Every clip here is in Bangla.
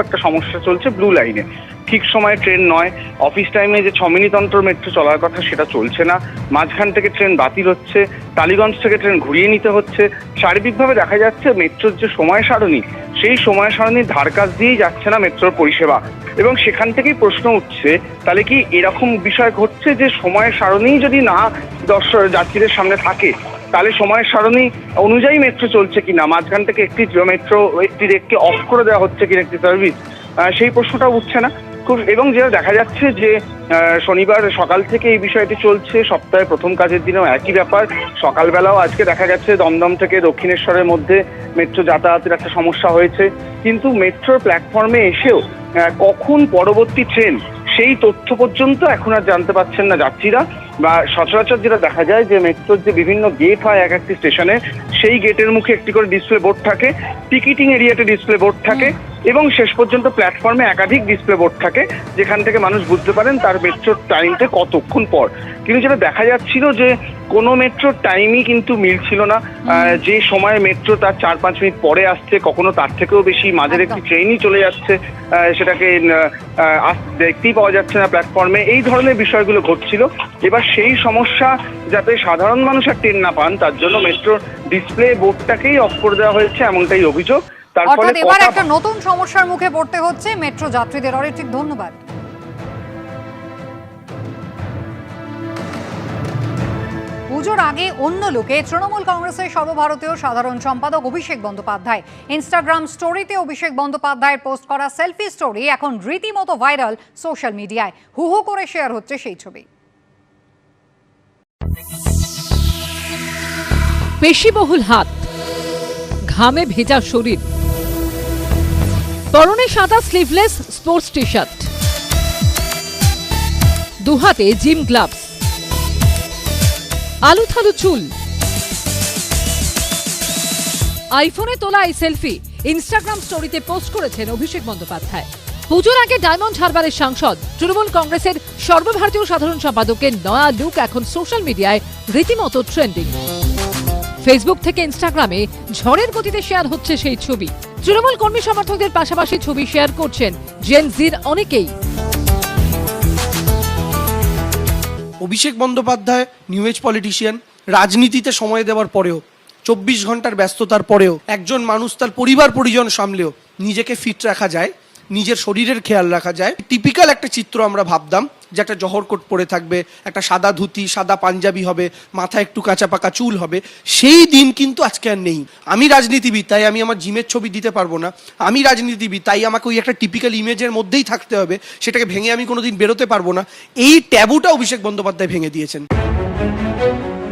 একটা সমস্যা চলছে ব্লু লাইনে ঠিক সময়ে ট্রেন নয়। অফিস টাইমে যে ছ মিনিট অন্তর মেট্রো চলার কথা সেটা চলছে না। মাঝখান থেকে ট্রেন বাতিল হচ্ছে। টালিগঞ্জ থেকে ট্রেন ঘুরিয়ে নিতে হচ্ছে। সার্বিকভাবে দেখা যাচ্ছে মেট্রোর যে সময় সারণী, সেই সময় সারণীর ধার কাছ দিয়েই যাচ্ছে না মেট্রোর পরিষেবা। এবং সেখান থেকেই প্রশ্ন উঠছে, তাহলে কি এরকম বিষয় ঘটছে যে সময় সারণী যদি না দর্শক যাত্রীদের সামনে থাকে, তাহলে সময়ের সারণী অনুযায়ী মেট্রো চলছে কিনা? মাঝখান থেকে একটি মেট্রো একটি রেককে অফ করে দেওয়া হচ্ছে কিনা একটি সার্ভিস সেই প্রশ্নটা উঠছে না। খুব এবং যেটা দেখা যাচ্ছে যে শনিবার সকাল থেকে এই বিষয়টি চলছে সপ্তাহে প্রথম কাজের দিনেও একই ব্যাপার। সকালবেলাও আজকে দেখা গেছে দমদম থেকে দক্ষিণেশ্বরের মধ্যে মেট্রো যাতায়াতের একটা সমস্যা হয়েছে। কিন্তু মেট্রোর প্ল্যাটফর্মে এসেও কখন পরবর্তী ট্রেন সেই তথ্য পর্যন্ত এখন আর জানতে পারছেন না যাত্রীরা। বা সচরাচর যেটা দেখা যায় যে মেট্রোর যে বিভিন্ন গেট হয় এক একটি স্টেশনে সেই গেটের মুখে একটি করে ডিসপ্লে বোর্ড থাকে। টিকিটিং এরিয়াতে ডিসপ্লে বোর্ড থাকে। এবং শেষ পর্যন্ত প্ল্যাটফর্মে একাধিক ডিসপ্লে বোর্ড থাকে যেখান থেকে মানুষ বুঝতে পারেন তার মেট্রোর টাইমটা কতক্ষণ পর। কিন্তু যেটা দেখা যাচ্ছিল যে কোনো মেট্রোর টাইমই কিন্তু মিলছিল না। আহ, যে সময় মেট্রো তার চার পাঁচ মিনিট পরে আসছে কখনো তার থেকেও বেশি মাঝের একটি ট্রেনই চলে যাচ্ছে আহ, সেটাকে দেখতেই পাওয়া যাচ্ছে না প্ল্যাটফর্মে এই ধরনের বিষয়গুলো ঘটছিল। এবার সেই সমস্যা যাতে সাধারণ মানুষ আর টের না পান তার জন্য মেট্রোর ডিসপ্লে বোর্ডটাকেই অফ করে দেওয়া হয়েছে এমনটাই অভিযোগ। অর্থাৎ এবার একটা নতুন সমস্যার মুখে পড়তে হচ্ছে মেট্রো যাত্রীদের। অনেক ধন্যবাদ। পুজোর আগে অন্য লোকে তৃণমূল কংগ্রেসের সর্বভারতীয় সাধারণ সম্পাদক অভিষেক বন্দ্যোপাধ্যায়। ইনস্টাগ্রাম স্টোরিতে অভিষেক বন্দ্যোপাধ্যায়ের পোস্ট করা সেলফি স্টোরি এখন রীতিমতো ভাইরাল সোশ্যাল মিডিয়ায় হু হু করে শেয়ার হচ্ছে সেই ছবি। পেশিবহুল হাত ঘামে ভেজা শরীর। পরনে সাদা স্লিভলেস স্পোর্টস টি শার্ট দুহাতে জিম গ্লাভস আলু থালু চুল। আইফোনে তোলা এই সেলফি ইনস্টাগ্রাম স্টোরিতে পোস্ট করেছেন অভিষেক বন্দ্যোপাধ্যায়। পুজোর আগে ডায়মন্ড হারবারের সাংসদ তৃণমূল কংগ্রেসের সর্বভারতীয় সাধারণ সম্পাদকের নয়া লুক এখন সোশ্যাল মিডিয়ায় রীতিমতো ট্রেন্ডিং ফেসবুক থেকে ইনস্টাগ্রামে ঝড়ের গতিতে শেয়ার হচ্ছে সেই ছবি। তৃণমূল কর্মী সমর্থকদের পাশাপাশি ছবি শেয়ার করছেন জেন জির অনেকেই। Abhishek Bandyopadhyay new age politician রাজনীতিতে সময় দেওয়ার পরেও, চব্বিশ ঘণ্টার ব্যস্ততার পরেও একজন মানুষ তার পরিবার পরিজন সামলেও নিজেকে ফিট রাখা যায়। নিজের শরীরের খেয়াল রাখা যায়। টিপিক্যাল একটা চিত্র আমরা ভাবতাম যে একটা জহর কোট পরে থাকবে, একটা সাদা ধুতি, সাদা পাঞ্জাবি হবে মাথায় একটু কাঁচা পাকা চুল হবে। সেই দিন কিন্তু আজকে আর নেই। আমি রাজনীতিবিদ, তাই আমি আমার জিমের ছবি দিতে পারব না। আমি রাজনীতিবিদ, তাই আমাকে ওই একটা টিপিক্যাল ইমেজের মধ্যেই থাকতে হবে। সেটাকে ভেঙে আমি কোনোদিন বেরোতে পারব না। এই ট্যাবুটা অভিষেক বন্দ্যোপাধ্যায় ভেঙে দিয়েছেন।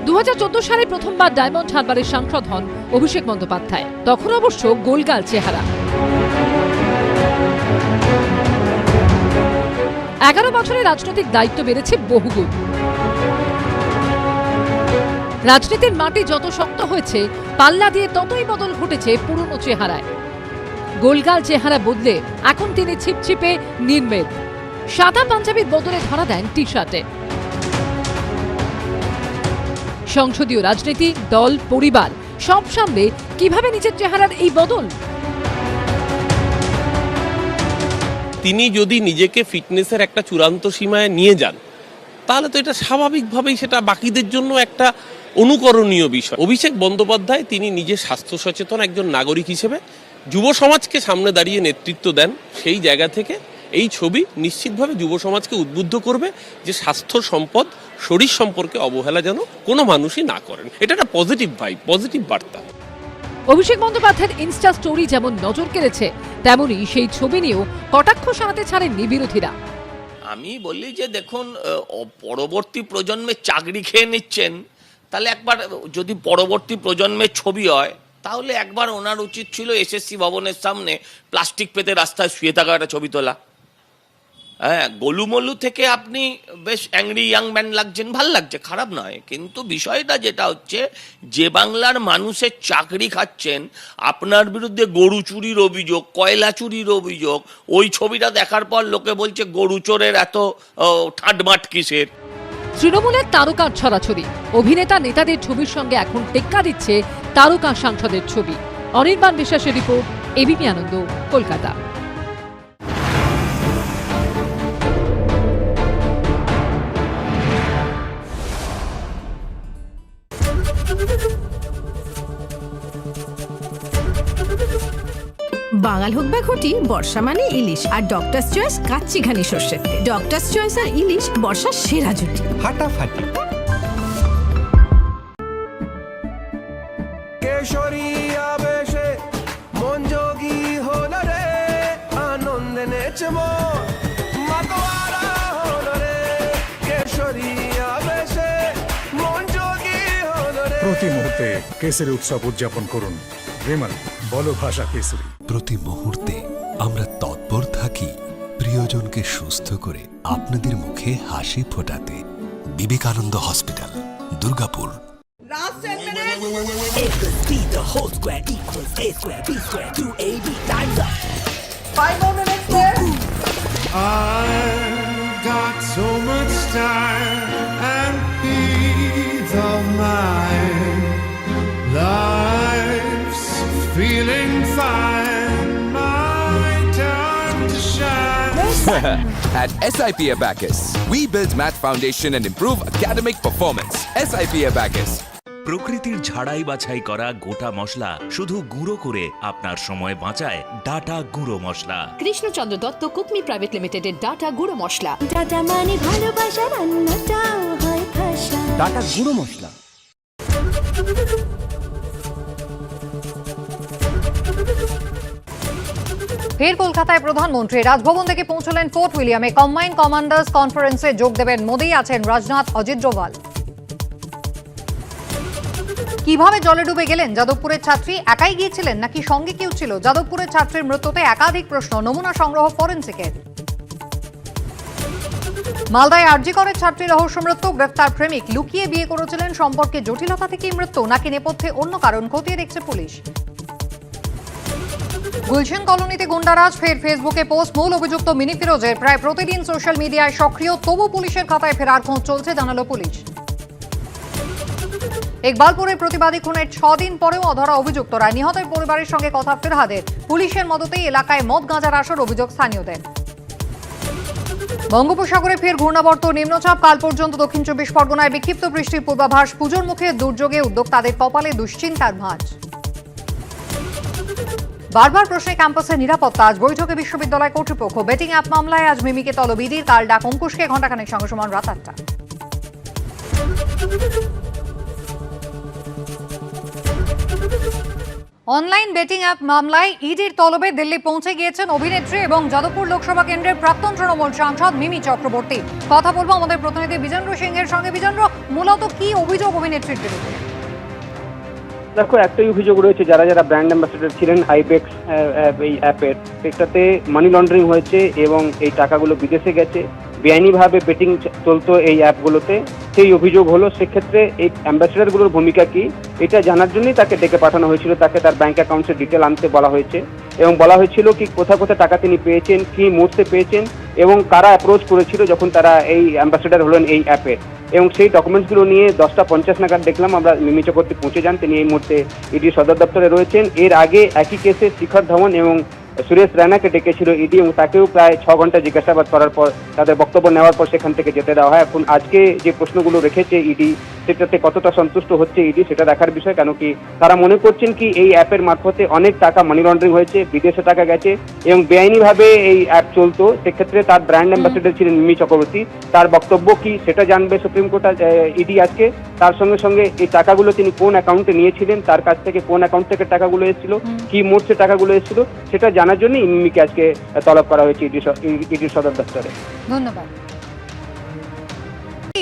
দু হাজার চোদ্দ সালে প্রথমবার ডায়মন্ড হারবারের সাংসদ হন অভিষেক বন্দ্যোপাধ্যায়। তখন অবশ্য গোলগাল চেহারা। এগারো বছরে রাজনৈতিক দায়িত্ব বেড়েছে বহুগুণ। রাজনীতির মাটি যত শক্ত হয়েছে, পাল্লা দিয়ে ততই বদল ঘটেছে পুরনো চেহারায়। গোলগাল চেহারা বদলে এখন তিনি ছিপছিপে নির্মেদ সাদা পাঞ্জাবির বদলে ধরা দেন টি শার্টে সংসদীয় রাজনীতি, দল, পরিবার, সব সামনে কীভাবে নিজের চেহারার এই বদল? তিনি যদি নিজেকে ফিটনেসের একটা চূড়ান্ত সীমায় নিয়ে যান, তাহলে তো এটা স্বাভাবিকভাবেই সেটা বাকিদের জন্য একটা অনুকরণীয় বিষয়। অভিষেক বন্দ্যোপাধ্যায় তিনি নিজে স্বাস্থ্য সচেতন একজন নাগরিক হিসেবে যুব সমাজকে সামনে দাঁড়িয়ে নেতৃত্ব দেন। সেই জায়গা থেকে এই ছবি নিশ্চিতভাবে যুব সমাজকে উদ্বুদ্ধ করবে যে স্বাস্থ্য সম্পদ, শরীর সম্পর্কে অবহেলা যেন কোনো মানুষই না করেন। এটা একটা পজিটিভ ভাই পজিটিভ বার্তা। অভিষেক বন্দ্যোপাধ্যায়ের ইনস্টা স্টোরি যেমন নজর কেড়েছে, তেমনি সেই ছবি নিয়েও কটাক্ষ সানাতে ছাড়েননি বিরোধীরা। আমি বলি যে দেখুন পরবর্তী প্রজন্মে চাকরি খেয়ে নিচ্ছেন, তাহলে একবার যদি পরবর্তী প্রজন্মের ছবি হয়, তাহলে একবার ওনার উচিত ছিল এসএসসি ভবনের সামনে প্লাস্টিক পেতে রাস্তায় শুয়ে থাকা একটা ছবি তোলা। হ্যাঁ গোলুমলু থেকে আপনি বেশ অ্যাংরি ইয়াং ম্যান লাগছেন, ভালো লাগছে, খারাপ নয়। কিন্তু বিষয়টা যেটা হচ্ছে, যে বাংলার মানুষের চাকরি খাচ্ছেন, আপনার বিরুদ্ধে গরু চুরির অভিযোগ, কয়লা চুরির অভিযোগ, ওই ছবিটা দেখার পর লোকে বলছে, গরু চোরের এত ঠাটমাট কিসের? তৃণমূলের তারকার ছড়াছড়ি অভিনেতা নেতাদের ছবির সঙ্গে এখন টেক্কা দিচ্ছে তারকা সাংসদের ছবি। অনির্বাণ বিশ্বাসের রিপোর্ট, এবিপি আনন্দ, কলকাতা। বাঙাল হোক বা ঘটি বর্ষা মানে ইলিশ। আর ডক্টর চয়েস কাচ্চি ঘানি সর্ষের তেল। ডক্টরস চয়েস আর ইলিশ বর্ষার সেরা জুটি। ফাটাফাটি। কেশরী আবেশে মন যোগী হল রে আনন্দে নেচে মাতোয়ারা হল রে কেশরী আবেশে মন যোগী হল রে। প্রতি মুহূর্তে কেসরি উৎসব উদযাপন করুন। বিমল বলো ভাষা কেসরি প্রতি মুহূর্তে আমরা তৎপর থাকি প্রিয়জনকে সুস্থ করে আপনাদের মুখে হাসি ফোটাতে। Vivekananda hospital Durgapur. Got so much time and peace of mind. Life's feeling fine. My time to shine. At SIP Abacus, we build math foundation and improve academic performance. SIP Abacus. প্রকৃতির ঝাড়াই বাছাই করা গোটা মশলা শুধু গুঁড়ো করে আপনার সময় বাঁচায় ডাটা গুঁড়ো মশলা কৃষ্ণচন্দ্র দত্ত কুকমি প্রাইভেট লিমিটেডের ডাটা গুঁড়ো মশলা টাটা মানে ভালোবাসা রান্নাটাও হয় খাসা টাটা গুঁড়ো মশলা ফের কলকাতায় প্রধানমন্ত্রী রাজভবন থেকে পৌঁছলেন ফোর্ট উইলিয়ামে। কম্বাইন কমান্ডার্স কনফারেন্সে যোগ দেবেন মোদী, আছেন রাজনাথ, অজিত ডোভাল। কীভাবে জলে ডুবে গেলেন যাদবপুরের ছাত্রী? একাই গিয়েছিলেন নাকি সঙ্গে কেউ ছিল? যাদবপুরের ছাত্রীর মৃত্যুতে একাধিক প্রশ্ন, নমুনা সংগ্রহ ফরেন্সিকের। মালদায় আরজি করে ছাত্রী রহস্য মৃত্যু, গ্রেফতার প্রেমিক। লুকিয়ে বিয়ে করেছিলেন সম্পর্কে জটিলতা থেকেই মৃত্যু, নাকি নেপথ্যে অন্য কারণ খতিয়ে দেখছে পুলিশ? গুলশান কলোনিতে গুন্ডারাজ ফের ফেসবুকে পোস্ট। মূল অভিযুক্ত মিনি ফিরোজের প্রায় প্রতিদিন সোশ্যাল মিডিয়ায় সক্রিয়, তবু পুলিশের খাতায় ফেরার খোঁজ চলছে, জানালো পুলিশ। ইকবালপুরের প্রতিবাদী খুনের ছদিন পরেও অধরা অভিযুক্তরা। নিহতের পরিবারের সঙ্গে কথা ফেরহাদের। পুলিশের মদতেই এলাকায় মদ গাঁজার আসর অভিযোগ স্থানীয়দের। বঙ্গোপসাগরে ফের ঘূর্ণাবর্ত, নিম্নচাপ, কাল পর্যন্ত দক্ষিণ চব্বিশ পরগনায় বিক্ষিপ্ত বৃষ্টির পূর্বাভাস। পুজোর মুখে দুর্যোগে উদ্যোক্তাদের কপালে দুশ্চিন্তার ভাঁজ। বারবার প্রশ্নে ক্যাম্পাসের নিরাপত্তা। আজ বৈঠকে বিশ্ববিদ্যালয় কর্তৃপক্ষ বেটিং অ্যাপ মামলায় আজ মিমিকে তলবিদির কাল ডাক অঙ্কুশকে ঘণ্টাখানেক সঙ্গে সমান রাত আটটা। অনলাইন বেটিং অ্যাপ মামলায় ইডির তলবে দিল্লি পৌঁছে গিয়েছেন অভিনেত্রী এবং যাদবপুর লোকসভা কেন্দ্রের প্রাক্তন তৃণমূল সাংসদ মিমি চক্রবর্তী। কথা বলব আমাদের প্রতিনিধি বিজেন্দ্র সিংহের সঙ্গে। বিজেন্দ্র, মূলত কি অভিযোগ অভিনেত্রীর বিরুদ্ধে? দেখো, একটাই অভিযোগ রয়েছে, যারা যারা ব্র্যান্ড অ্যাম্বাসেডর ছিলেন আইবেক্স এই অ্যাপের, সেটাতে মানি লন্ডারিং হয়েছে এবং এই টাকাগুলো বিদেশে গেছে। বেআইনিভাবে বেটিং চলতো এই অ্যাপগুলোতে। সেই অভিযোগ হলো, সেক্ষেত্রে এই অ্যাম্বাসেডারগুলোর ভূমিকা কি? এটা জানার জন্যই তাকে ডেকে পাঠানো হয়েছিল। তাকে তার ব্যাংক অ্যাকাউন্টের ডিটেল আনতে বলা হয়েছে এবং বলা হয়েছিল কি কোথা কোথা টাকা তিনি পেয়েছেন, কি মুহূর্তে পেয়েছেন এবং কারা অ্যাপ্রোচ করেছিল যখন তারা এই অ্যাম্বাসেডার হলেন এই অ্যাপের এবং সেই ডকুমেন্টসগুলো নিয়ে দশটা পঞ্চাশ নাগাদ দেখলাম, আমরা মিমি চক্রবর্তী পৌঁছে যান। তিনি এই মুহূর্তে ইডি সদর দপ্তরে রয়েছেন। এর আগে একই কেসে শিখর ধওয়ান এবং সুরেশ রায়নাকে ডেকেছিল ইডি এবং তাকেও প্রায় ছ ঘণ্টা জিজ্ঞাসাবাদ করার পর তাদের বক্তব্য নেওয়ার পর সেখান থেকে যেতে দেওয়া হয়। এখন আজকে যে প্রশ্নগুলো রেখেছে ইডি সেটাতে কতটা সন্তুষ্ট হচ্ছে ইডি সেটা দেখার বিষয় কেন কি তারা মনে করছেন কি এই অ্যাপের মারফতে অনেক টাকা মানি লন্ডারিং হয়েছে বিদেশে টাকা গেছে এবং বেআইনিভাবে এই অ্যাপ চলতো। সেক্ষেত্রে তার ব্র্যান্ড অ্যাম্বাসেডর ছিলেন মিমি চক্রবর্তী। তার বক্তব্য কি সেটা জানবে সুপ্রিম কোর্ট ইডি আজকে? তার সঙ্গে সঙ্গে এই টাকাগুলো তিনি কোন অ্যাকাউন্টে নিয়েছিলেন তার কাছ থেকে কোন অ্যাকাউন্ট থেকে টাকাগুলো এসেছিল কি মোর্চে টাকাগুলো এসেছিল সেটা জানার জন্য মিমিকে আজকে তলব করা হয়েছে ইডি সদর দপ্তরে। ধন্যবাদ।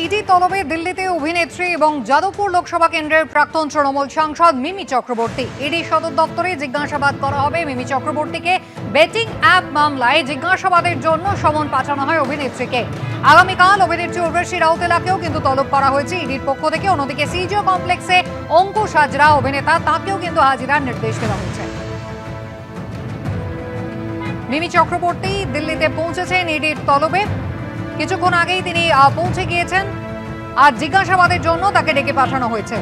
ইডি তলবে দিল্লিতে অভিনেত্রী এবং যাদবপুর লোকসভা কেন্দ্রের প্রাক্তন তৃণমূল সাংসদ মিমি চক্রবর্তী। ইডি সদর দপ্তরে জিজ্ঞাসাবাদ করা হবে মিমি চক্রবর্তীকে। বেটিং অ্যাপ মামলায় জিজ্ঞাসাবাদের জন্য সমন পাঠানো হয় অভিনেত্রীকে। আগামীকাল অভিনেত্রী উর্বশী রাউতেলাকেও কিন্তু তলব করা হয়েছে ইডির পক্ষ থেকে। অন্যদিকে সিজিও কমপ্লেক্সে অঙ্কুশ হাজরা অভিনেতা, তাকেও কিন্তু হাজিরার নির্দেশ দেওয়া হয়েছে। মিমি চক্রবর্তী দিল্লিতে পৌঁছেছেন ইডির তলবে। কিছুক্ষণ আগেই তিনি পৌঁছে গিয়েছেন। আর জিজ্ঞাসাবাদের জন্য তাকে ডেকে পাঠানো হয়েছে।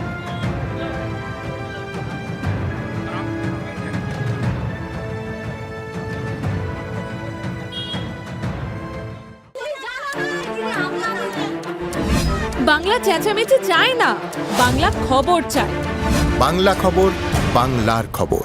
বাংলা চেঁচামেচি চায় না বাংলা খবর চায়। বাংলা খবর বাংলার খবর।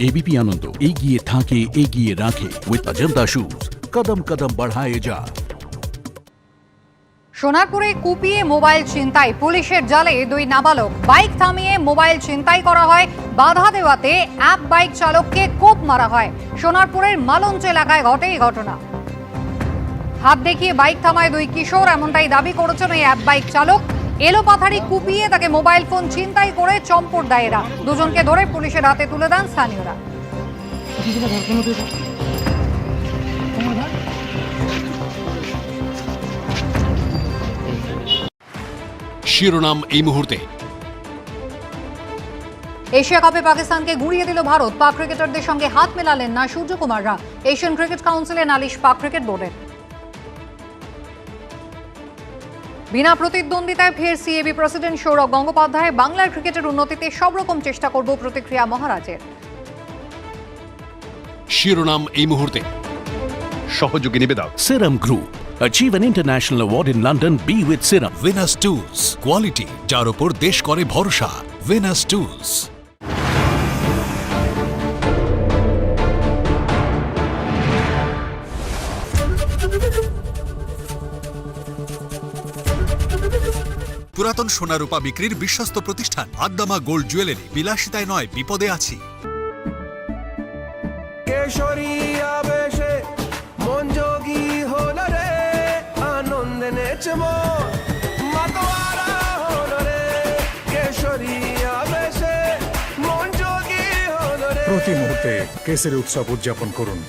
एबीपी आनंद एगिए थाके एगिए राखे विद अजंता शूज कदम कदम बढ़ाए जा সোনারপুরে কুপিয়ে মোবাইল ছিনতাই পুলিশের জালে দুই নাবালক বাইক থামিয়ে মোবাইল ছিনতাই করা হয় বাধা দেওয়াতে অ্যাপ বাইক চালককে কোপ মারা হয় সোনারপুরের মালঞ্চ এলাকায় ঘটে এই ঘটনা হাত দেখিয়ে বাইক থামায় দুই কিশোর এমনটাই দাবি করেছেন এই অ্যাপ বাইক চালক এলোপাথারি কুপিয়ে তাকে মোবাইল ফোন ছিনতাই করে চম্পট দেয় এরা দুজনকে ধরে পুলিশের হাতে তুলে দেন স্থানীয়রা। শিরোনাম এই মুহূর্তে। এশিয়া কাপে পাকিস্তানকে গুঁড়িয়ে দিল ভারত। পাক ক্রিকেটারদের সঙ্গে হাত মেলালেন না সূর্যকুমাররা এশিয়ান ক্রিকেট কাউন্সিলে নালিশ পাক ক্রিকেট বোর্ডের। বিনা প্রতিদ্বন্দ্বিতায় ফের সিএবি প্রেসিডেন্ট সৌরভ গঙ্গোপাধ্যায় বাংলার ক্রিকেটের উন্নতিতে সব রকম চেষ্টা করব প্রতিক্রিয়া মহারাজের শিরোনাম এই মুহূর্তে সহযোগী নিবেদক Serum group Achieve an international award in London. Be with Serum. Venus Tools. Quality. যার উপর দেশ করে ভরসা Venus টুলস পুরাতন সোনা রূপা বিক্রির বিশ্বস্ত প্রতিষ্ঠান। আদ্দামা গোল্ড জুয়েলারি বিলাসিতায় নয় বিপদে আছি। কেশরী আবেশে যোগী হল রে আনন্দে নেচে মাতোয়ারা হল রে। কেশরী আবেশে যোগী হল রে। প্রতি মুহূর্তে কেসের উৎসব উদযাপন করুন।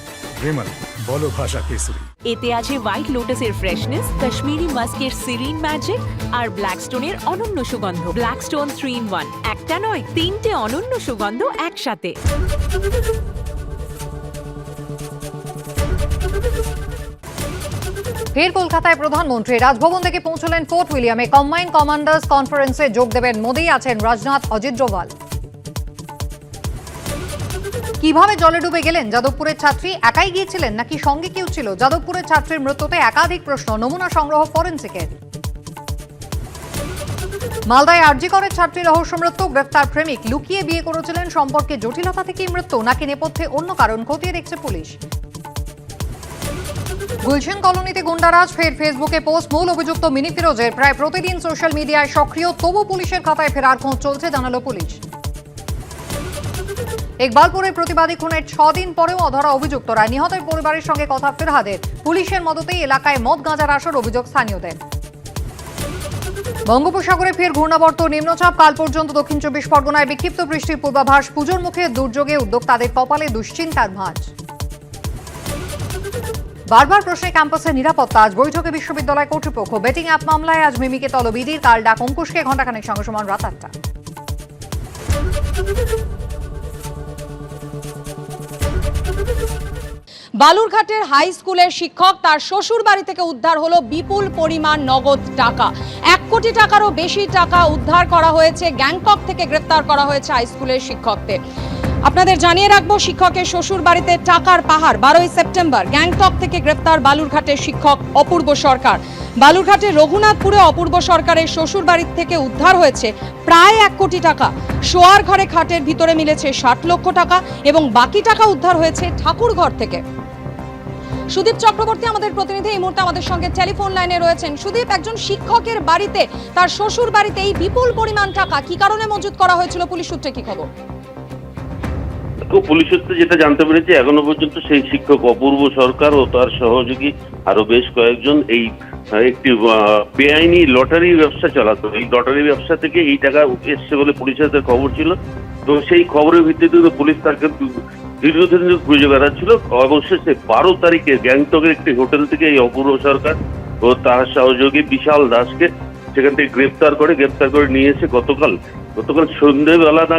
বিমল বলো ভাষা কেসরি এতে আছে হোয়াইট লোটাসের ফ্রেশনেস কাশ্মীরি মাস্কের সিরিন ম্যাজিক আর ব্ল্যাক স্টোনের অনন্য সুগন্ধ। Black Stone three in one একটা নয় তিনটে অনন্য সুগন্ধ একসাথে। ফের কলকাতায় প্রধানমন্ত্রী রাজভবন থেকে পৌঁছলেন ফোর্ট উইলিয়ামে। কম্বাইন কমান্ডার্স কনফারেন্সে যোগ দেবেন মোদি আছেন রাজনাথ অজিত ডোভাল। কীভাবে জলে ডুবে গেলেন? যাদবপুরের ছাত্রী একাই গিয়েছিলেন নাকি সঙ্গে কেউ ছিল? যাদবপুরের ছাত্রীর মৃত্যুতে একাধিক প্রশ্ন, নমুনা সংগ্রহ ফরেন্সিকের মালদায় আরজি করের ছাত্রী রহস্য মৃত্যু, গ্রেফতার প্রেমিক লুকিয়ে বিয়ে করেছিলেন। সম্পর্কে জটিলতা থেকেই মৃত্যু, নাকি নেপথ্যে অন্য কারণ খতিয়ে দেখছে পুলিশ? গুলশান কলোনিতে গুন্ডারাজ ফের ফেসবুকে পোস্ট, মূল অভিযুক্ত মিনি ফিরোজের। প্রায় প্রতিদিন সোশ্যাল মিডিয়ায় সক্রিয়, তবু পুলিশের খাতায় ফেরার খোঁজ চলছে, জানালো পুলিশ। ইকবালপুরের প্রতিবাদী খুনের ছদিন পরেও অধরা অভিযুক্তরা নিহতের পরিবারের সঙ্গে কথা ফেরহাদের। পুলিশের মদতেই এলাকায় মদ গাঁজার আসর অভিযোগ স্থানীয়দের। বঙ্গোপসাগরে ফের ঘূর্ণাবর্ত নিম্নচাপ। কাল পর্যন্ত দক্ষিণ চব্বিশ পরগনায় বিক্ষিপ্ত বৃষ্টির পূর্বাভাস। পুজোর মুখে দুর্যোগে উদ্যোক্তাদের কপালে দুশ্চিন্তার ভাঁজ। বারবার প্রশ্নে ক্যাম্পাসের নিরাপত্তা। আজ বৈঠকে বিশ্ববিদ্যালয় কর্তৃপক্ষ বেটিং অ্যাপ মামলায় আজ মিমিকে তলবিদির কাল ডাক অঙ্কুশকে ঘণ্টাখানেক সঙ্গে সমান রাত আটটা। বালুরঘাটের হাই স্কুলের শিক্ষক তার শ্বশুর বাড়ি থেকে উদ্ধার হলো বিপুল পরিমাণ নগদ টাকা। এক কোটি টাকারও বেশি টাকা উদ্ধার করা হয়েছে গ্যাংকক থেকে গ্রেপ্তার করা হয়েছে হাই স্কুলের শিক্ষককে আপনাদের জানিয়ে রাখব, শিক্ষকের শ্বশুর বাড়িতে টাকার পাহাড়, বারোই সেপ্টেম্বর, গ্যাংটক থেকে গ্রেপ্তার বালুরঘাটের শিক্ষক অপূর্ব সরকার। বালুরঘাটের রঘুনাথপুরে অপূর্ব সরকারের শ্বশুর বাড়ির থেকে উদ্ধার হয়েছে প্রায় এক কোটি টাকা। শোয়ার ঘরে খাটের ভিতরে মিলেছে ষাট লক্ষ টাকা এবং বাকি টাকা উদ্ধার হয়েছে ঠাকুর ঘর থেকে। সুদীপ চক্রবর্তী, আমাদের প্রতিনিধি এই মুহূর্তে আমাদের সঙ্গে টেলিফোন লাইনে রয়েছেন। সুদীপ, একজন শিক্ষকের বাড়িতে তার শ্বশুর বাড়িতে এই বিপুল পরিমাণ টাকা কি কারণে মজুত করা হয়েছিল? পুলিশ সূত্রে কি খবর? পুলিশ সূত্রে যেটা জানতে পেরেছি, এখনও পর্যন্ত সেই শিক্ষক অপূর্ব সরকার ও তার সহযোগী আরও বেশ কয়েকজন এই একটি বেআইনি লটারি ব্যবসা চালাতো। এই লটারি ব্যবসা থেকে এই টাকা এসছে বলে পুলিশের খবর ছিল। তো সেই খবরের ভিত্তিতে পুলিশ তাকে দীর্ঘদিন খুঁজে বেড়াচ্ছিল অবশেষে বারো তারিখে গ্যাংটকের একটি হোটেল থেকে এই অপূর্ব সরকার ও তার সহযোগী বিশাল দাসকে সেখান থেকে গ্রেপ্তার করে গ্রেপ্তার করে নিয়ে এসে গতকাল গতকাল সন্ধ্যেবেলা নাগাদ